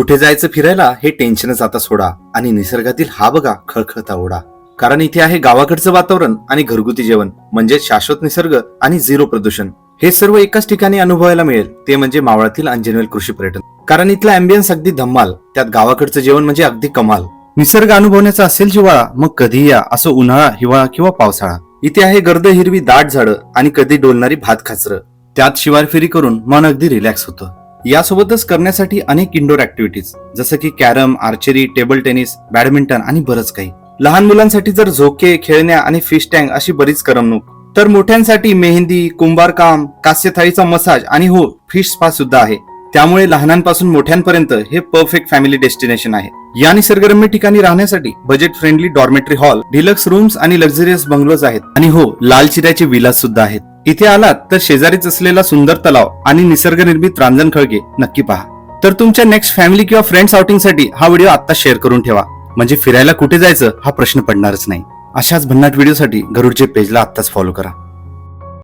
कुठे जायचं फिरायला हे टेन्शनच आता सोडा. आणि निसर्गातील हा बघा खळखळता ओढा. कारण इथे आहे गावाकडचं वातावरण आणि घरगुती जेवण. म्हणजे शाश्वत निसर्ग आणि झिरो प्रदूषण. हे सर्व एकाच ठिकाणी अनुभवायला मिळेल. ते म्हणजे मावळातील अंजनवेल कृषी पर्यटन. कारण इथला अँबियन्स अगदी धम्माल. त्यात गावाकडचं जेवण म्हणजे अगदी कमाल. निसर्ग अनुभवण्याचा असेल जिवाळा मग कधी या. असं उन्हाळा हिवाळा किंवा पावसाळा. इथे आहे गर्द हिरवी दाट झाडं आणि कधी डोलणारी भात खाचरं त्यात शिवार फेरी करून मन अगदी रिलॅक्स होतं. यासोबतच करण्यासाठी अनेक इंडोर ऍक्टिव्हिटीज जसं की carrom archery table tennis badminton आणि बरंच काही. लहान मुलांसाठी जर झोके खेळण्या आणि फिश टँक अशी बरीच करमणूक. तर मोठ्यांसाठी मेहंदी कुंभारकाम कास्यथाळीचा मसाज आणि हो फिश स्पा सुद्धा आहे. त्यामुळे लहानांपासून मोठ्यांपर्यंत हे परफेक्ट फॅमिली डेस्टिनेशन आहे. या निसर्गरम्य ठिकाणी राहण्यासाठी budget friendly dormitory hall deluxe rooms आणि लक्झरियस बंगलोज आहेत. आणि हो लाल चिऱ्याचे विलास सुद्धा आहेत. इथे आलात तर शेजारीच असलेला सुंदर तलाव आणि निसर्गनिर्मित रांजण खळगे नक्की पहा. तर तुमच्या नेक्स्ट फॅमिली किंवा फ्रेंड्स आउटिंगसाठी हा व्हिडिओ आता शेअर करून ठेवा. म्हणजे फिरायला कुठे जायचं हा प्रश्न पडणारच नाही. अशाच भन्नाट व्हिडिओसाठी गरुडचे पेजला आत्ताच फॉलो करा.